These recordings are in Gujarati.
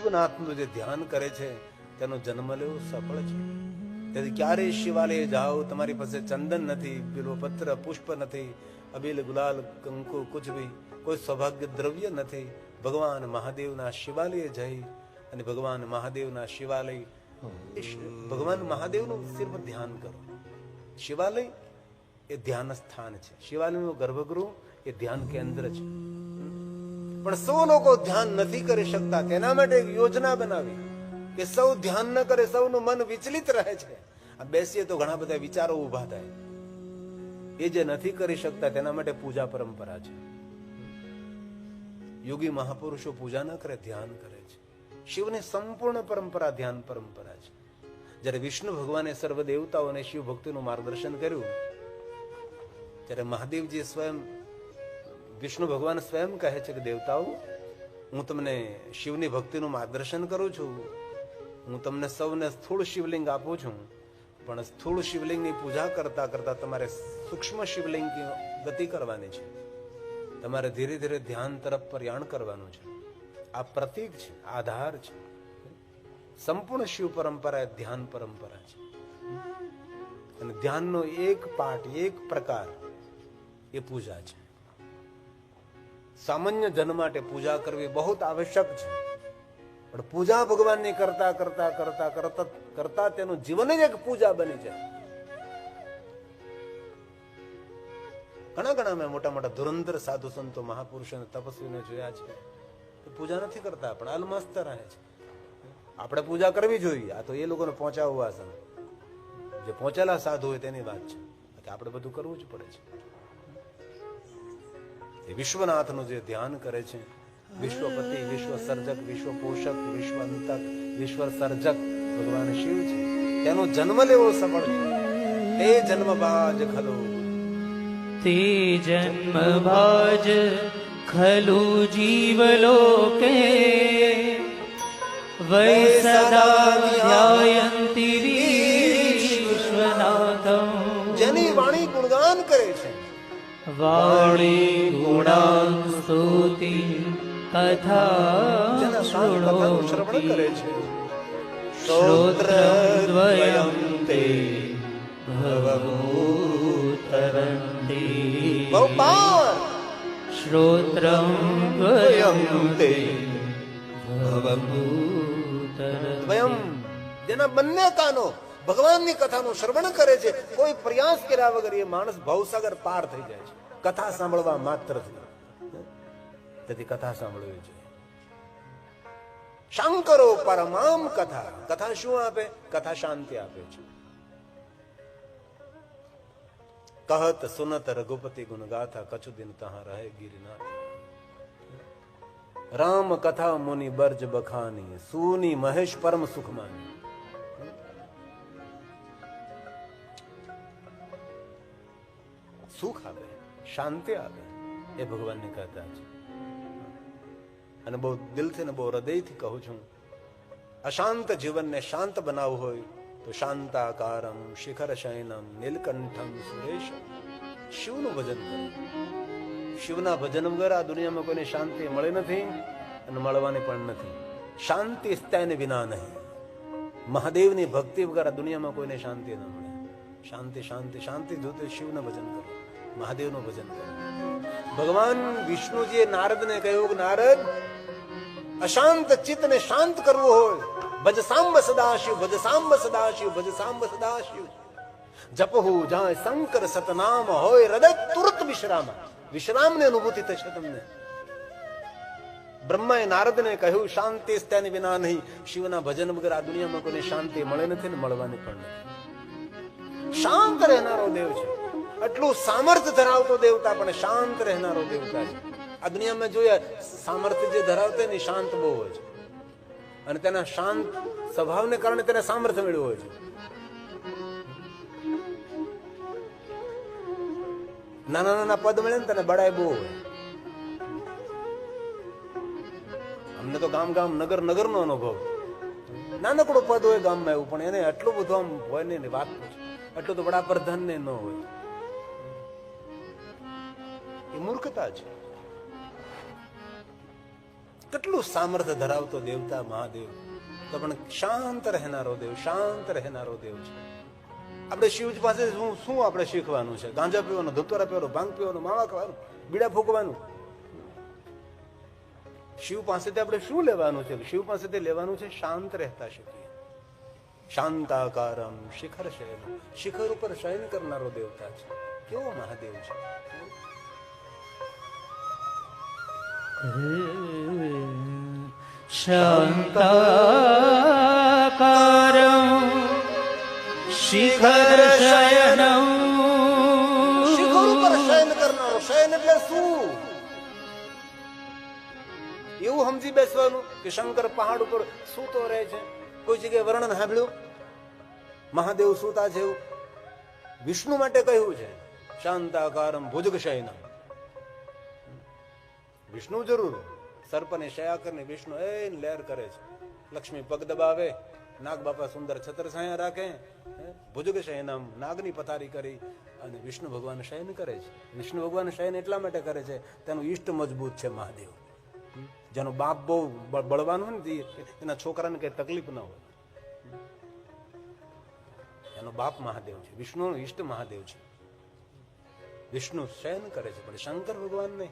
વિશ્વનાથનું જે ધ્યાન કરે છે, તેનો જન્મ લેવો સફળ છે. તેથી ક્યારેય શિવાલય જાઓ, તમારી પાસે ચંદન નથી પત્ર પુષ્પ નથી, અબીલ, ગુલાલ, કંકુ કુછ ભી કોઈ સૌભાગ્ય દ્રવ્ય નથી. ભગવાન મહાદેવના શિવાલય જઈ અને ભગવાન મહાદેવના શિવાલય ભગવાન મહાદેવનું સિર્ફ ધ્યાન કરો. શિવાલય એ ધ્યાન સ્થાન છે. શિવાલયનું ગર્ભગૃહ એ ધ્યાન કેન્દ્ર છે. પણ સૌ લોકો ધ્યાન નથી કરી શકતા. તેના માટે એક યોજના બનાવી કે સૌ ધ્યાન ન કરે, સૌનું મન વિચલિત રહે છે. આ બેસીએ તો ઘણા બધા વિચારો ઊભા થાય. એ જે નથી કરી શકતા તેના માટે પૂજા પરંપરા છે. યોગી મહાપુરુષો પૂજા ન કરે, ધ્યાન કરે છે. શિવની સંપૂર્ણ પરંપરા ધ્યાન પરંપરા છે. જ્યારે વિષ્ણુ ભગવાને સર્વ દેવતાઓને શિવ ભક્તિનું માર્ગદર્શન કર્યું, ત્યારે મહાદેવજી સ્વયં વિષ્ણુ ભગવાન સ્વયં કહે છે કે, દેવતાઓ, હું તમને શિવની ભક્તિનું માર્ગદર્શન કરું છું. હું તમને સૌને સ્થૂળ શિવલિંગ આપું છું. પણ સ્થૂળ શિવલિંગની પૂજા કરતા કરતા તમારે સૂક્ષ્મ શિવલિંગની ગતિ કરવાની છે. તમારે ધીરે ધીરે ધ્યાન તરફ પ્રયાણ કરવાનું છે. આ પ્રતીક છે, આધાર છે. સંપૂર્ણ શિવ પરંપરા ધ્યાન પરંપરા છે. અને ધ્યાનનો એક પાઠ, એક પ્રકાર એ પૂજા છે. સામાન્ય જન માટે પૂજા કરવી બહુ આવશ્યક છે. પણ પૂજા ભગવાનની કરતા કરતા કરતા કરતા કરતા તેનું જીવન જ એક પૂજા બની જાય. ઘણા ઘણા મેં મોટા મોટા ધુરંધર સાધુ સંતો, મહાપુરુષોને, તપસ્વીને જોયા છે પૂજા નથી કરતા, પણ અલમસ્ત રહે છે. આપણે પૂજા કરવી જોઈએ. આ તો એ લોકોને પહોંચાવવા છે જે પહોંચેલા સાધુ હોય તેની વાત છે. આપણે બધું કરવું જ પડે છે. એ વિશ્વનાથનું જે ધ્યાન કરે છે વિશ્વપતિ વિશ્વ સર્જક વિશ્વ પોષક વિશ્વ અંતક વિશ્વ સર્જક ભગવાન શિવ છે. તેનો જન્મ લેવો સફળ છે. તે જન્મ બાજ ખલો. તે જન્મ ભાજ ખલુ જીવલોકે. વૈ સદા ધ્યાયન્તિ વાણી ગુણાન સ્તુતિ કથા શ્રવણ કરે છે. શ્રોત્રદ્વયં તે પાર શ્રોત્રમ દ્વયં તે સ્વયં ભવભૂતરન્તિ જેના બંને કાનો ભગવાનની કથાનું શ્રવણ કરે છે, કોઈ પ્રયાસ કર્યા વગર એ માણસ ભવસાગર પાર થઈ જાય છે. કથા સાંભળવા માત્રથી તેથી કથા સાંભળવી જોઈએ. શંકરો પરમામ કથા. કથા શું આપે? કથા શાંતિ આપે છે. કહત સુનત રઘુપતિ ગુણગાથા કચુ દિન તહા રહે ગિરિનાથ રામ કથા મુનિ બર્જ બખાની, સુની મહેશ પરમ સુખ સુખ આપે શાંતિ આપે એ ભગવાનની કથા છે. અને બહુ દિલથી ને બહુ હૃદયથી કહું છું, અશાંત જીવનને શાંત બનાવવું હોય તો શાંતાકારમ શિખર શયનમ નીલકંઠમ, સુરેશમ, શિવનું ભજન કરો. શિવના ભજન વગર આ દુનિયામાં કોઈને શાંતિ મળે નથી અને મળવાની પણ નથી. શાંતિ સ્થાયને વિના નહીં. મહાદેવની ભક્તિ વગર આ દુનિયામાં કોઈને શાંતિ ન મળે. શાંતિ શાંતિ શાંતિ જોતે શિવના ભજન કરો. મહાદેવનું ભજન કરો ભગવાન વિષ્ણુજીએ નારદને કહ્યું નારદ, અશાંત ચિત્તને શાંત કરવું હોય. ભજ સાંબ સદાશિવ, ભજ સાંબ સદાશિવ, ભજ સાંબ સદાશિવ. જપહુ જાય શંકર સતનામ હોય હૃદય તુરત વિશ્રામ. વિશ્રામની અનુભૂતિ થશે તમને. બ્રહ્માએ નારદને કહ્યું, શાંતિ તેની વિના નહીં. શિવના ભજન વગર આ દુનિયામાં કોઈને શાંતિ મળે નથી ને મળવાની પણ નથી. શાંત રહેનારો દેવ છે. આટલું સામર્થ્ય ધરાવતો દેવતા પણ શાંત રહેનારો દેવતા છે. આ દુનિયામાં જોયા સામર્થ્ય જે ધરાવતો એ શાંત બહુ હોય છે. અને તેના શાંત સ્વભાવને કારણે તેને સામર્થ્ય મળ્યું હોય છે. નાના નાના પદ મળે ને તેને બડાય બહુ હોય. અમને તો ગામ ગામ, નગર નગર નો અનુભવ. નાનકડું પદ હોય ગામમાં એવું, પણ એને એટલું બધું આમ હોય ને વાત પૂછો. એટલું તો વડાપ્રધાન ને ન હોય. એ મૂર્ખતા છે કેટલું સામર્થ્ય ધરાવતો દેવતા મહાદેવ. તો પણ શાંત રહેનારો દેવ, શાંત રહેનારો દેવ છે. આપણે શિવજી પાસે શું શું આપણે શીખવાનું છે? ગાંજા પીવાનું ધુતરા પીવાનું, ભાંગ પીવાનું, માવા ખાવાનું, બીડા ફૂંકવાનું? શિવ પાસેથી આપણે શું લેવાનું છે? શિવ પાસેથી લેવાનું છે શાંત રહેતા શીખીએ. શાંતાકારમ શિખર શયન. શિખર ઉપર શયન કરનારો દેવતા છે. કેવો મહાદેવ છે? શિખરશયનં શિખર ઉપર શયન કરનારો શયન એટલે શું? એવું સમજી બેસવાનું કે શંકર પહાડ ઉપર સૂતો રહે છે. કોઈ જગ્યાએ વર્ણન સાંભળ્યું? મહાદેવ સૂતા છે એવું. વિષ્ણુ માટે કહ્યું છે શાંતાકારમ ભુજગ શયનમ. વિષ્ણુ જરૂર. સર્પને શયા કરીને વિષ્ણુ એ લહેર કરે છે. લક્ષ્મી પગ દબાવે નાગ બાપા સુંદર છત્ર છાયા રાખે? ભુજગ શયનમ, નાગની પથારી કરી અને વિષ્ણુ ભગવાન શયન કરે છે. વિષ્ણુ ભગવાન શયન એટલા માટે કરે છે, તેનું ઈષ્ટ મજબૂત છે મહાદેવ. જેનો બાપ બહુ બળવાનું બળવાન હોય ને એના છોકરાને કઈ તકલીફ ન હોય. એનો બાપ મહાદેવ છે, વિષ્ણુનો ઈષ્ટ મહાદેવ છે. વિષ્ણુ શયન કરે છે, પણ શંકર ભગવાન નહીં.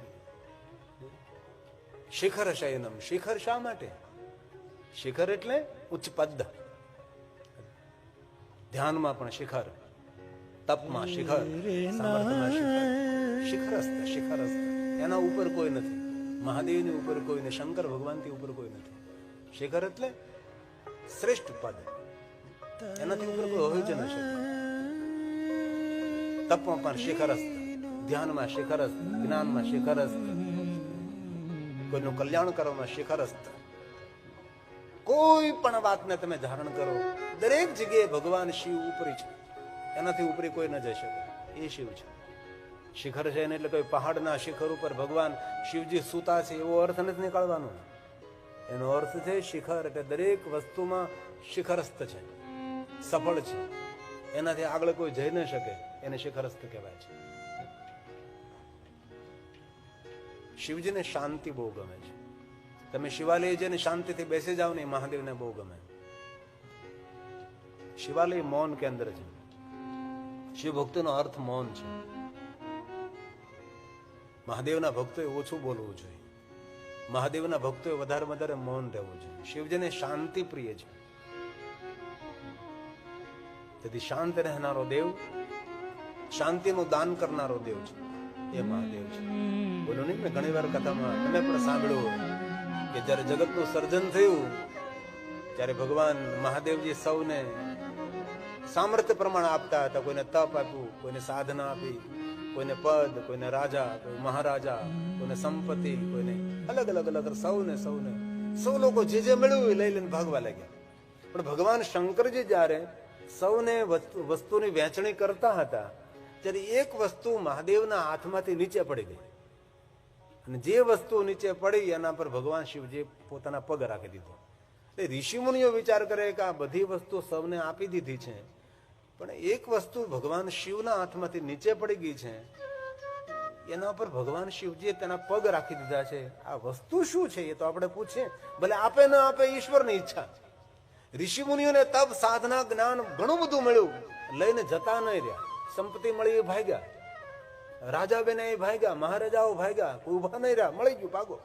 શિખર શયનમ. શિખર શા માટે? શિખર એટલે ઉચ્ચ પદ ધ્યાનમાં પણ શિખર. તપમાં શિખર. શિખરસ્થ શિખર. શિખરસ્ત શિખરસ્ત એના ઉપર કોઈ નથી. મહાદેવની ઉપર કોઈ નથી શંકર ભગવાનથી ઉપર કોઈ નથી. શિખર એટલે શ્રેષ્ઠ પદ. એનાથી ઉપર કોઈ હોય જ ન તપમાં પણ શિખરસ્ત ધ્યાનમાં શિખરસ્ત જ્ઞાનમાં શિખરસ્ત કોઈનું કલ્યાણ કરવામાં શિખરસ્ત કોઈ પણ વાતને તમે ધારણ કરો, દરેક જગ્યાએ ભગવાન શિવ ઉપરી છે. એનાથી ઉપરી કોઈ ન જઈ શકે. એ શિવ છે. શિખર છે એને એટલે કોઈ પહાડના શિખર ઉપર ભગવાન શિવજી સૂતા છે, એવો અર્થ નથી નીકળવાનો. એનો અર્થ છે શિખર એટલે દરેક વસ્તુમાં શિખરસ્થ છે. સફળ છે. એનાથી આગળ કોઈ જઈ ન શકે. એને શિખરસ્થ કહેવાય છે. શિવજીને શાંતિ બહુ ગમે છે. તમે શિવાલય જઈને શાંતિથી બેસી જાઓ ને મહાદેવને બહુ ગમે. શિવાલય મૌન કેન્દ્ર છે. શિવ ભક્તોનો અર્થ મૌન છે. મહાદેવના ભક્તોએ ઓછું બોલવું જોઈએ. મહાદેવના ભક્તોએ વધારે વધારે મૌન રહેવું જોઈએ. શિવજીને શાંતિ પ્રિય છે. તેથી શાંત રહેનારો દેવ, શાંતિનું દાન કરનારો દેવ છે. એ મહાદેવ છે. બોલો નહીં મેં ઘણી વાર કથામાં તમે પણ સાંભળ્યું કે જ્યારે જગતનું સર્જન થયું ત્યારે ભગવાન મહાદેવજી સૌને સામર્થ્ય પ્રમાણે આપતા હતા. કોઈને તપ આપ્યું કોઈને સાધના આપી કોઈને પદ કોઈને રાજા કોઈ મહારાજા કોઈને સંપત્તિ કોઈને અલગ અલગ અલગ સૌને સૌને સૌ લોકો જે જે મળ્યું એ લઈ લઈને ભાગવા લાગ્યા. પણ ભગવાન શંકરજી જ્યારે સૌને વસ્તુ- વસ્તુની વહેંચણી કરતા હતા ત્યારે એક વસ્તુ મહાદેવના હાથમાંથી નીચે પડી ગઈ અને જે વસ્તુ નીચે પડી એના પર ભગવાન શિવજી પોતાના પગ રાખી દીધો. એટલે ઋષિમુનિઓ વિચાર કરે કે આ બધી વસ્તુ સૌને આપી દીધી છે, પણ એક વસ્તુ ભગવાન શિવના હાથમાંથી નીચે પડી ગઈ છે, એના પર ભગવાન શિવજીએ તેના પગ રાખી દીધા છે. આ વસ્તુ શું છે એ તો આપણે પૂછીએ. ભલે આપે ન આપે, ઈશ્વરની ઈચ્છા. ઋષિમુનિઓને તપ, સાધના, જ્ઞાન ઘણું બધું મળ્યું. લઈને જતા નહીં રહ્યા. સંપત્તિ મળી એ ભાગ્યા. રાજા બેને એ ભાગ્યા, મહારાજાઓ ભાગ્યા, કોઈ ઊભા નહીં રહ્યા, મળી ગયું, ભાગો.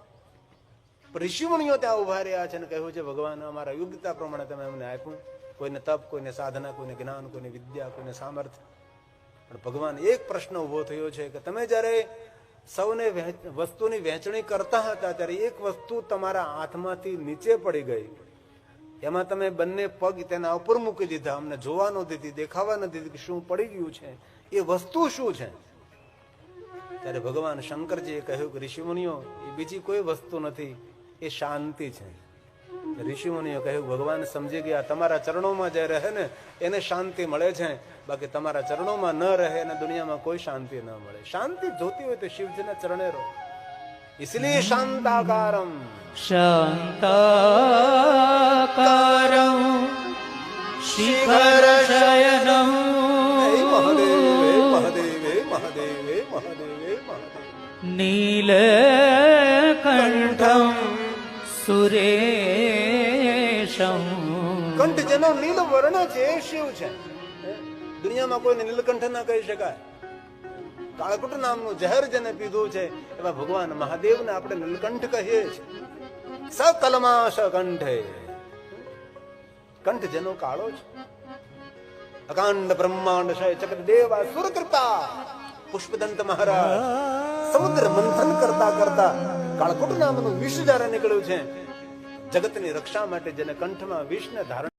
ઋષિમુનિઓ ત્યાં ઊભા રહ્યા છે અને કહ્યું છે, ભગવાન, અમારા યોગ્યતા પ્રમાણે તમે અમને આપ્યું. કોઈને તપ, કોઈને સાધના, કોઈને જ્ઞાન, કોઈને વિદ્યા, કોઈને સામર્થ્ય. પણ ભગવાન, એક પ્રશ્ન ઊભો થયો છે કે તમે જ્યારે સૌને વસ્તુની વહેંચણી કરતા હતા, ત્યારે એક વસ્તુ તમારા હાથમાંથી નીચે પડી ગઈ. એમાં તમે બંને પગ તેના ઉપર મૂકી દીધા. અમને જોવા ન દેખાવા ન કે શું પડી ગયું છે. એ વસ્તુ શું છે? ત્યારે ભગવાન શંકરજીએ કહ્યું કે ઋષિમુનિઓ, એ બીજી કોઈ વસ્તુ નથી. એ શાંતિ છે. ઋષિમુનિઓ કહ્યું, ભગવાન સમજી ગયા, તમારા ચરણોમાં જે રહે ને, એને શાંતિ મળે છે. બાકી તમારા ચરણોમાં ન રહે અને દુનિયામાં કોઈ શાંતિ ન મળે. શાંતિ જોતી હોય તો શિવજીના ચરણે રહો. इसलिए शांताकारम શાંતાકારં શિખરશયનં હે મહાદેવ હે મહાદેવ હે મહાદેવ હે મહાદેવ હે મહાદેવ નીલકંઠં સુરેશમ કંઠ જેનો નીલ વર્ણ છે એ શિવ છે દુનિયામાં કોઈને નીલકંઠ ના કહી શકાય કાળકુટ નામનું ઝેર જેને પીધું છે, એવા ભગવાન મહાદેવને આપણે નીલકંઠ કહીએ છીએ. સકલમાશ કંઠે કંઠ જેનો કાળો છે. અકાંડ બ્રહ્માંડ શય ચક્ર દેવા સુર કૃપા પુષ્પદંત મહારાજ, સમુદ્ર મંથન કરતા કરતા કાળકુટ નામનું વિષ જ્યારે નીકળ્યું છે, જગતની રક્ષા માટે જેને કંઠમાં વિષને ધારણ